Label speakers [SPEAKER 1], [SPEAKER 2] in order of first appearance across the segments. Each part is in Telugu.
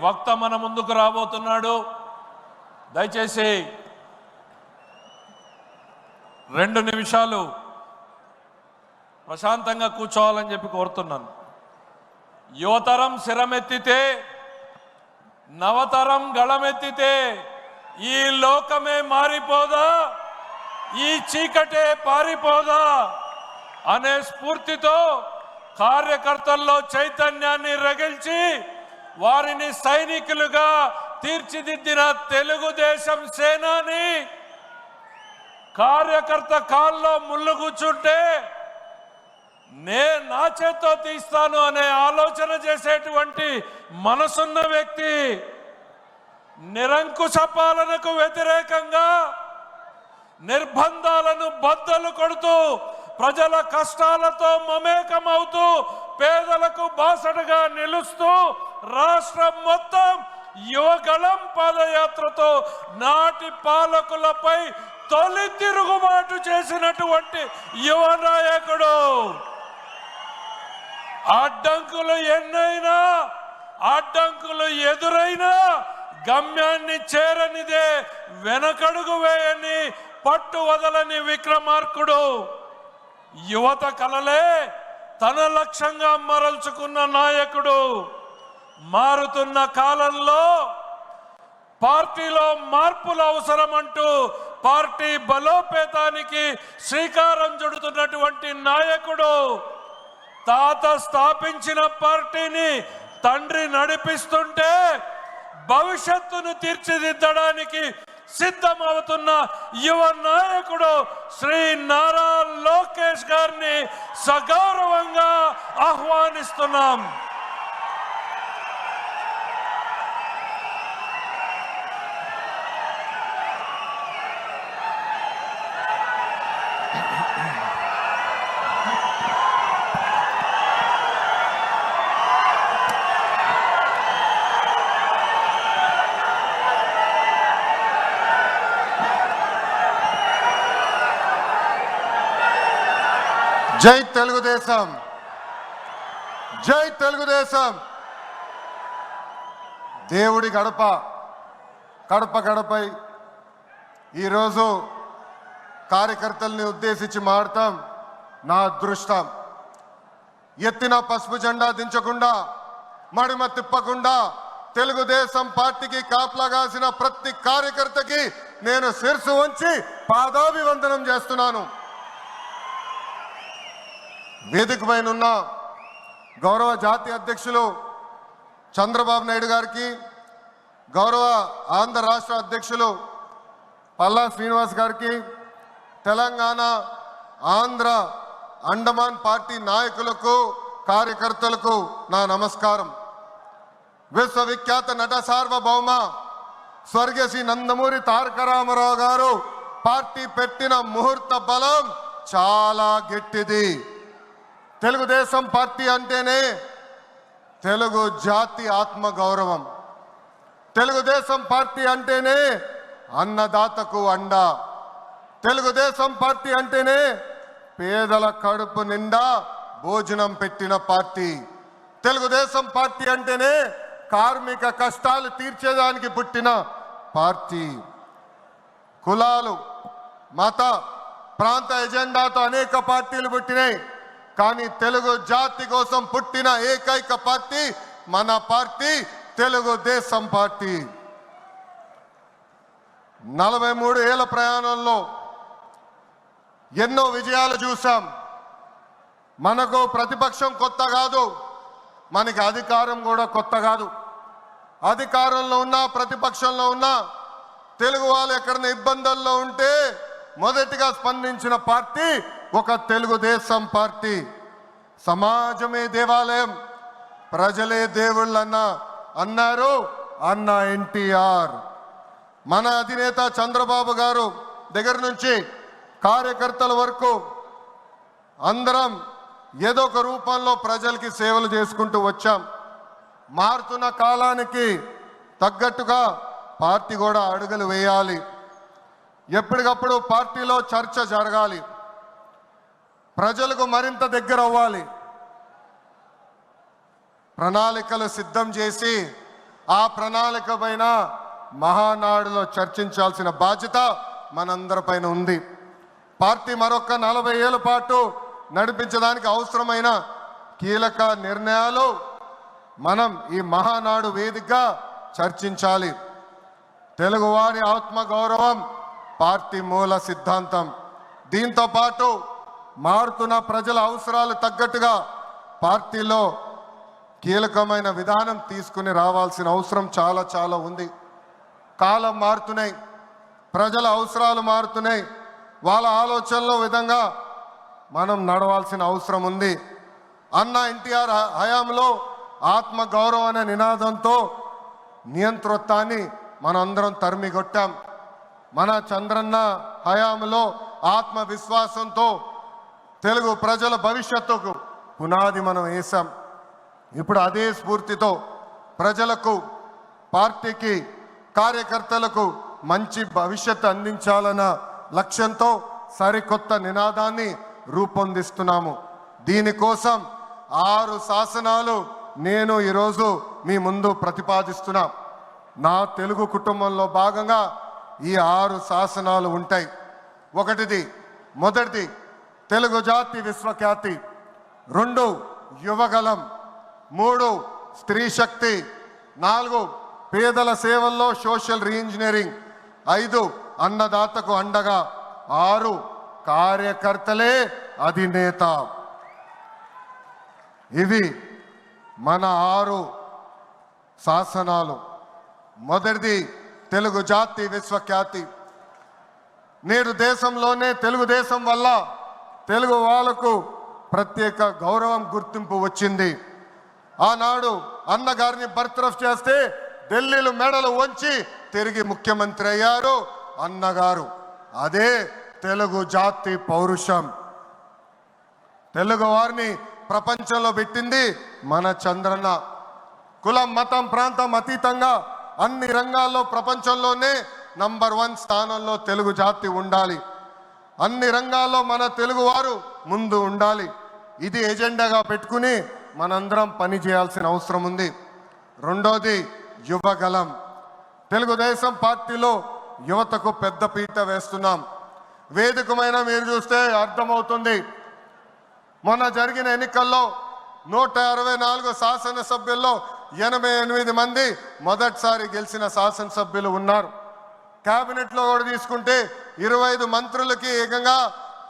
[SPEAKER 1] వక్త మన ముందుకు రాబోతున్నాడు. దయచేసి రెండు నిమిషాలు ప్రశాంతంగా కూర్చోవాలని చెప్పి కోరుతున్నాను. యువతరం శిరమెత్తితే నవతరం గళమెత్తితే ఈ లోకమే మారిపోదా? ఈ చీకటే పారిపోదా? అనే స్ఫూర్తితో కార్యకర్తల్లో చైతన్యాన్ని రగిల్చి వారిని సైనికులుగా తీర్చిదిద్దిన తెలుగుదేశం సేనాని కార్యకర్త కాల్లో ముళ్ళు కూర్చుంటే నే నా చేత్తో తీస్తాను అనే ఆలోచన చేసేటువంటి మనసున్న వ్యక్తి నిరంకుశ పాలనకు వ్యతిరేకంగా నిర్బంధాలను బద్దలు కొడుతూ ప్రజల కష్టాలతో మమేకమవుతూ పేదలకు బాసటగా నిలుస్తూ రాష్ట్రం మొత్తం యువగళం పాదయాత్రతో నాటి పాలకులపై తొలి తిరుగుబాటు చేసినటువంటి యువ నాయకుడు. అడ్డంకులు ఎన్నైనా అడ్డంకులు ఎదురైనా గమ్యాన్ని చేరనిదే వెనకడుగు వేయని పట్టు వదలని విక్రమార్కుడు. యువత కలలే తన లక్ష్యంగా మరల్చుకున్న నాయకుడు. మారుతున్న కాలంలో పార్టీలో మార్పులు అవసరమంటూ పార్టీ బలోపేతానికి శ్రీకారం చుడుతున్నటువంటి నాయకుడు తాత స్థాపించిన పార్టీని తండ్రి నడిపిస్తుంటే భవిష్యత్తును తీర్చిదిద్దడానికి సిద్ధమవుతున్న యువ నాయకుడు శ్రీ నారా లోకేష్ గారిని సగౌరవంగా ఆహ్వానిస్తున్నాం.
[SPEAKER 2] జై తెలుగుదేశం. జై తెలుగుదేశం. దేవుడి గడప కడప గడపై ఈరోజు కార్యకర్తల్ని ఉద్దేశించి మాడతాం నా అదృష్టం. ఎత్తిన పసుపు జెండా దించకుండా మడిమ తిప్పకుండా తెలుగుదేశం పార్టీకి కాపలాగాసిన ప్రతి కార్యకర్తకి నేను శిరసు ఉంచి పాదాభివందనం చేస్తున్నాను. వేదిక పైన ఉన్న గౌరవ జాతీయ అధ్యక్షులు చంద్రబాబు నాయుడు గారికి గౌరవ ఆంధ్ర రాష్ట్ర అధ్యక్షులు పల్లా శ్రీనివాస్ గారికి తెలంగాణ ఆంధ్ర అండమాన్ పార్టీ నాయకులకు కార్యకర్తలకు నా నమస్కారం. విశ్వవిఖ్యాత నట సార్వభౌమ స్వర్గీయ శ్రీ నందమూరి తారక రామారావు గారు పార్టీ పెట్టిన ముహూర్త బలం చాలా గట్టిది. తెలుగుదేశం పార్టీ అంటేనే తెలుగు జాతి ఆత్మ గౌరవం. తెలుగుదేశం పార్టీ అంటేనే అన్నదాతకు అండ. తెలుగుదేశం పార్టీ అంటేనే పేదల కడుపు నిండా భోజనం పెట్టిన పార్టీ. తెలుగుదేశం పార్టీ అంటేనే కార్మిక కష్టాలు తీర్చేదానికి పుట్టిన పార్టీ. కులాలు మత ప్రాంత ఎజెండాతో అనేక పార్టీలు పుట్టినాయి. కానీ తెలుగు జాతి కోసం పుట్టిన ఏకైక పార్టీ మన పార్టీ తెలుగుదేశం పార్టీ. నలభై మూడు ఏళ్ళ ప్రయాణంలో ఎన్నో విజయాలు చూసాం మనకు ప్రతిపక్షం కొత్త కాదు మనకి అధికారం కూడా కొత్త కాదు. అధికారంలో ఉన్నా ప్రతిపక్షంలో ఉన్నా తెలుగు వాళ్ళు ఎక్కడైనా ఇబ్బందుల్లో ఉంటే మొదటిగా స్పందించిన పార్టీ ఒక తెలుగుదేశం పార్టీ సమాజమే దేవాలయం. ప్రజలే దేవుళ్ళన్న అన్నారు అన్న ఎన్టీఆర్. మన అధినేత చంద్రబాబు గారు దగ్గర నుంచి కార్యకర్తల వరకు అందరం ఏదో ఒక రూపంలో ప్రజలకి సేవలు చేసుకుంటూ వచ్చాం. మారుతున్న కాలానికి తగ్గట్టుగా పార్టీ కూడా అడుగులు వేయాలి. ఎప్పటికప్పుడు పార్టీలో చర్చ జరగాలి. ప్రజలకు మరింత దగ్గర అవ్వాలి. ప్రణాళికలు సిద్ధం చేసి ఆ ప్రణాళిక పైన మహానాడులో చర్చించాల్సిన బాధ్యత మనందరిపైన ఉంది. పార్టీ మరొక నలభై ఏళ్ళ పాటు నడిపించడానికి అవసరమైన కీలక నిర్ణయాలు మనం ఈ మహానాడు వేదికగా చర్చించాలి. తెలుగువారి ఆత్మగౌరవం పార్టీ మూల సిద్ధాంతం. దీంతో పాటు మారుతున్న ప్రజల అవసరాలు తగ్గట్టుగా పార్టీలో కీలకమైన విధానం తీసుకుని రావాల్సిన అవసరం చాలా చాలా ఉంది. కాలం మారుతున్నాయి. ప్రజల అవసరాలు మారుతున్నాయి. వాళ్ళ ఆలోచనలో విధంగా మనం నడవాల్సిన అవసరం ఉంది. అన్న ఎన్టీఆర్ హయాంలో ఆత్మ గౌరవం అనే నినాదంతో నియంతృత్వాన్ని మనందరం తరిమిగొట్టాం. మన చంద్రన్న హయాంలో ఆత్మవిశ్వాసంతో తెలుగు ప్రజల భవిష్యత్తుకు పునాది మనం వేసాం ఇప్పుడు అదే స్ఫూర్తితో ప్రజలకు పార్టీకి కార్యకర్తలకు మంచి భవిష్యత్తు అందించాలన్న లక్ష్యంతో సరికొత్త నినాదాన్ని రూపొందిస్తున్నాము. దీనికోసం ఆరు శాసనాలు నేను ఈరోజు మీ ముందు ప్రతిపాదిస్తున్నా. నా తెలుగు కుటుంబంలో భాగంగా ఈ ఆరు శాసనాలు ఉంటాయి. ఒకటిది మొదటిది తెలుగు జాతి విశ్వఖ్యాతి రెండు యువగలం మూడు స్త్రీ శక్తి నాలుగు పేదల సేవల్లో సోషల్ రీఇంజనీరింగ్ ఐదు అన్నదాతకు అండగా ఆరు కార్యకర్తలే అధినేత. ఇవి మన ఆరు శాసనాలు. మొదటిది తెలుగు జాతి విశ్వఖ్యాతి. నేడు దేశంలోనే తెలుగుదేశం వల్ల తెలుగు వాళ్ళకు ప్రత్యేక గౌరవం గుర్తింపు వచ్చింది. ఆనాడు అన్నగారిని బర్తరఫ్ చేస్తే ఢిల్లీలో మెడలు వంచి తిరిగి ముఖ్యమంత్రి అయ్యారు అన్నగారు. అదే తెలుగు జాతి పౌరుషం. తెలుగు వారిని ప్రపంచంలో పెట్టింది మన చంద్రన్న. కులం మతం ప్రాంతం అతీతంగా అన్ని రంగాల్లో ప్రపంచంలోనే నంబర్ వన్ స్థానంలో తెలుగు జాతి ఉండాలి. అన్ని రంగాల్లో మన తెలుగువారు ముందు ఉండాలి. ఇది ఎజెండాగా పెట్టుకుని మనందరం పని చేయాల్సిన అవసరం ఉంది. రెండోది యువగలం తెలుగుదేశం పార్టీలో యువతకు పెద్ద పీట వేస్తున్నాం. వేదికమైన మీరు చూస్తే అర్థమవుతుంది. మొన్న జరిగిన ఎన్నికల్లో నూట అరవై నాలుగు శాసనసభ్యుల్లో ఎనభై ఎనిమిది మంది మొదటిసారి గెలిచిన శాసనసభ్యులు ఉన్నారు. క్యాబినెట్లో కూడా తీసుకుంటే ఇరవై ఐదు మంత్రులకి ఏకంగా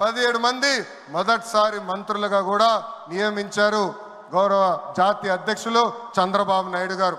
[SPEAKER 2] పదిహేడు మంది మొదటిసారి మంత్రులుగా కూడా నియమించారు గౌరవ జాతీయ అధ్యక్షులు చంద్రబాబు నాయుడు గారు.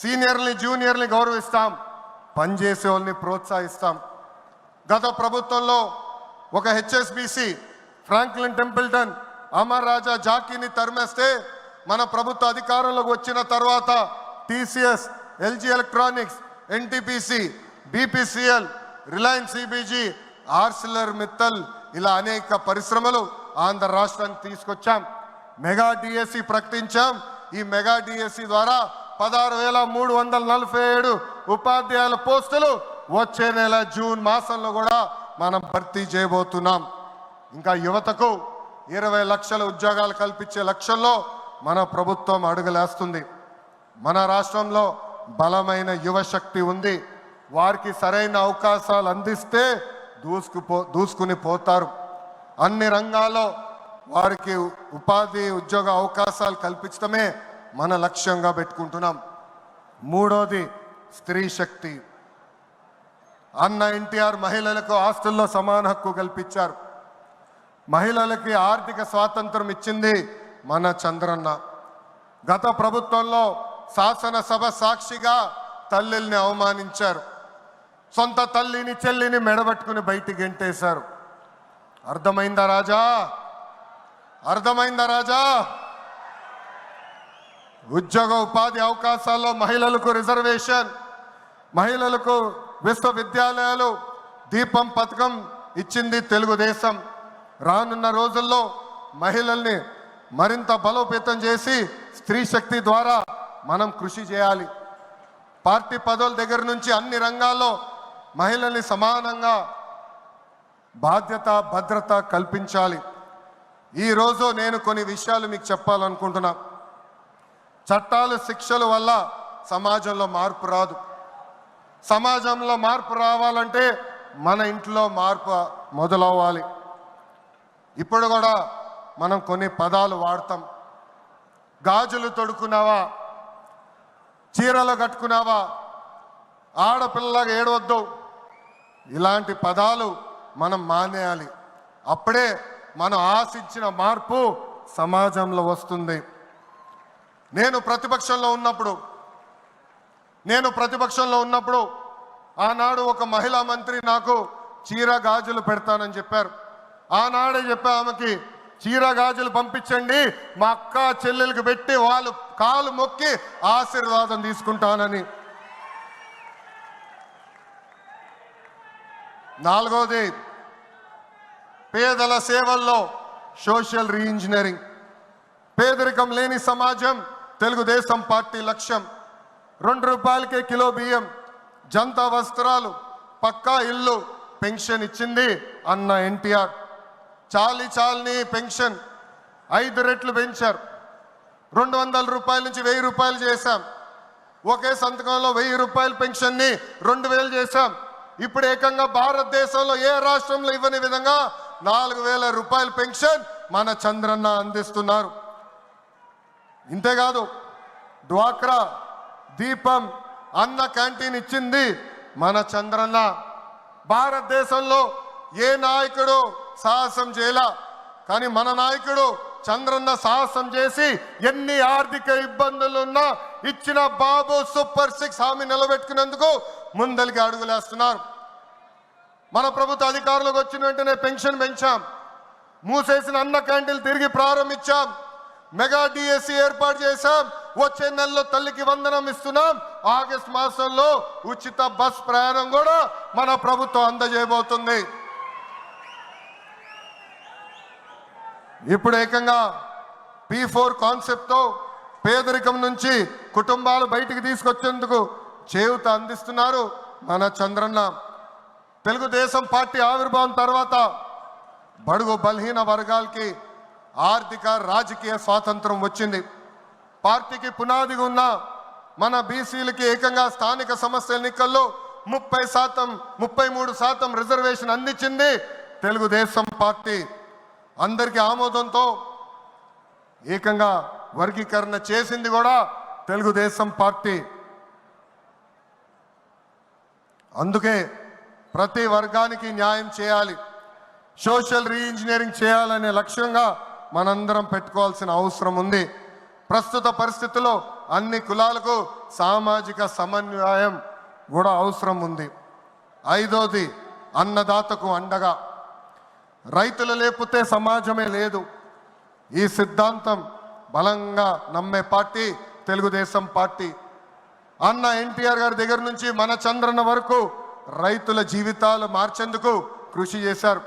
[SPEAKER 2] సీనియర్ని జూనియర్ని గౌరవిస్తాం పనిచేసే వాళ్ళని ప్రోత్సహిస్తాం. గత ప్రభుత్వంలో ఒక HSBC Franklin Templeton Amar Raja జాకీని తరిమేస్తే మన ప్రభుత్వ అధికారంలోకి వచ్చిన తర్వాత TCS LG Electronics NTPC BPCL Reliance CBG Arcelor Mittal ఇలా అనేక పరిశ్రమలు ఆంధ్ర రాష్ట్రానికి తీసుకొచ్చాం. మెగా డిఎస్సి ప్రకటించాం. ఈ మెగా డిఎస్సి ద్వారా పదహారు వేల మూడు వందల నలభై ఏడు ఉపాధ్యాయుల పోస్టులు వచ్చే నెల జూన్ మాసంలో కూడా మనం భర్తీ చేయబోతున్నాం. ఇంకా యువతకు ఇరవై లక్షల ఉద్యోగాలు కల్పించే లక్ష్యంలో మన ప్రభుత్వం అడుగులేస్తుంది. మన రాష్ట్రంలో బలమైన యువశక్తి ఉంది. వారికి సరైన అవకాశాలు అందిస్తే దూసుకుపో దూసుకుని పోతారు. అన్ని రంగాల్లో వారికి ఉపాధి ఉద్యోగ అవకాశాలు కల్పించడమే మన లక్ష్యంగా పెట్టుకుంటున్నాం. మూడోది స్త్రీ శక్తి. అన్న ఎన్టీఆర్ మహిళలకు ఆస్తుల్లో సమాన హక్కు కల్పించారు. మహిళలకి ఆర్థిక స్వాతంత్రం ఇచ్చింది మన చంద్రన్న. గత ప్రభుత్వంలో శాసనసభ సాక్షిగా తల్లిల్ని అవమానించారు. సొంత తల్లిని చెల్లిని మెడబెట్టుకుని బయటికి గెంటేశారు. అర్థమైందా రాజా? అర్థమైందా రాజా? ఉద్యోగ ఉపాధి అవకాశాల్లో మహిళలకు రిజర్వేషన్ మహిళలకు విశ్వవిద్యాలయాలు దీపం పథకం ఇచ్చింది తెలుగుదేశం. రానున్న రోజుల్లో మహిళల్ని మరింత బలోపేతం చేసి స్త్రీ శక్తి ద్వారా మనం కృషి చేయాలి. పార్టీ పదవుల దగ్గర నుంచి అన్ని రంగాల్లో మహిళల్ని సమానంగా బాధ్యత భద్రత కల్పించాలి. ఈరోజు నేను కొన్ని విషయాలు మీకు చెప్పాలనుకుంటున్నా. చట్టాలు శిక్షల వల్ల సమాజంలో మార్పు రాదు. సమాజంలో మార్పు రావాలంటే మన ఇంట్లో మార్పు మొదలవ్వాలి. ఇప్పుడు కూడా మనం కొన్ని పదాలు వాడతాం. గాజులు తొడుకున్నావా చీరలు కట్టుకున్నావా? ఆడపిల్లగా ఏడవద్దు. ఇలాంటి పదాలు మనం మానేయాలి. అప్పుడే మనం ఆశించిన మార్పు సమాజంలో వస్తుంది. నేను ప్రతిపక్షంలో ఉన్నప్పుడు నేను ప్రతిపక్షంలో ఉన్నప్పుడు ఆనాడు ఒక మహిళా మంత్రి నాకు చీర గాజులు పెడతానని చెప్పారు. ఆనాడే చెప్పా ఆమెకి చీర గాజులు పంపించండి మా అక్క చెల్లెలకు పెట్టి వాళ్ళు కాలు మొక్కి ఆశీర్వాదం తీసుకుంటానని. నాలుగోది పేదల సేవల్లో సోషల్ రీఇంజనీరింగ్. పేదరికం లేని సమాజం తెలుగుదేశం పార్టీ లక్ష్యం. రెండు రూపాయలకే కిలో బియ్యం జంతా వస్త్రాలు పక్కా ఇల్లు పెన్షన్ ఇచ్చింది అన్న ఎన్టీఆర్. చాలి చాలని పెన్షన్ ఐదు రెట్లు పెంచారు. రెండు వందల రూపాయల నుంచి వెయ్యి రూపాయలు చేశాం. ఒకే సంతకంలో వెయ్యి రూపాయల పెన్షన్ని రెండు వేలు చేశాం. ఇప్పుడు ఏకంగా భారతదేశంలో ఏ రాష్ట్రంలో ఇవ్వని విధంగా నాలుగు వేల రూపాయల పెన్షన్ మన చంద్రన్న అందిస్తున్నారు. ఇంతేకాదు డ్వాక్రా దీపం అన్న క్యాంటీన్ ఇచ్చింది మన చంద్రన్న. భారతదేశంలో ఏ నాయకుడు సాహసం చేయలా? కానీ మన నాయకుడు చంద్రన్న సాహసం చేసి ఎన్ని ఆర్థిక ఇబ్బందులున్నా ఇచ్చిన బాబు సూపర్ సిక్స్ హామీ నిలబెట్టుకునేందుకు ముందలికి అడుగులేస్తున్నారు. మన ప్రభుత్వ అధికారులకు వచ్చిన వెంటనే పెన్షన్ పెంచాం. మూసేసిన అన్న క్యాంటీన్లు తిరిగి ప్రారంభించాం. మెగా డిఎస్సి ఏర్పాటు చేశాం. వచ్చే నెలలో తల్లికి వందనం ఇస్తున్నాం. ఆగస్ట్ మాసంలో ఉచిత బస్ ప్రయాణం కూడా మన ప్రభుత్వం అందజేయబోతుంది. ఇప్పుడు ఏకంగా పీ ఫోర్ కాన్సెప్ట్తో పేదరికం నుంచి కుటుంబాలు బయటికి తీసుకొచ్చేందుకు చేయూత అందిస్తున్నారు మన చంద్రన్న. తెలుగుదేశం పార్టీ ఆవిర్భావం తర్వాత బడుగు బలహీన వర్గాలకి ఆర్థిక రాజకీయ స్వాతంత్రం వచ్చింది. పార్టీకి పునాదిగా ఉన్న మన బీసీలకి ఏకంగా స్థానిక సంస్థల ఎన్నికల్లో ముప్పై శాతం ముప్పై మూడు శాతం రిజర్వేషన్ అందించింది తెలుగుదేశం పార్టీ. అందరికీ ఆమోదంతో ఏకంగా వర్గీకరణ చేసింది కూడా తెలుగుదేశం పార్టీ. అందుకే ప్రతి వర్గానికి న్యాయం చేయాలి. సోషల్ రీఇంజనీరింగ్ చేయాలనే లక్ష్యంగా మనందరం పెట్టుకోవాల్సిన అవసరం ఉంది. ప్రస్తుత పరిస్థితుల్లో అన్ని కులాలకు సామాజిక సమన్వయం కూడా అవసరం ఉంది. ఐదోది అన్నదాతకు అండగా. రైతులు లేకపోతే సమాజమే లేదు. ఈ సిద్ధాంతం బలంగా నమ్మే పార్టీ తెలుగుదేశం పార్టీ. అన్న ఎన్టీఆర్ గారి దగ్గర నుంచి మన చంద్రన్న వరకు రైతుల జీవితాలు మార్చేందుకు కృషి చేశారు.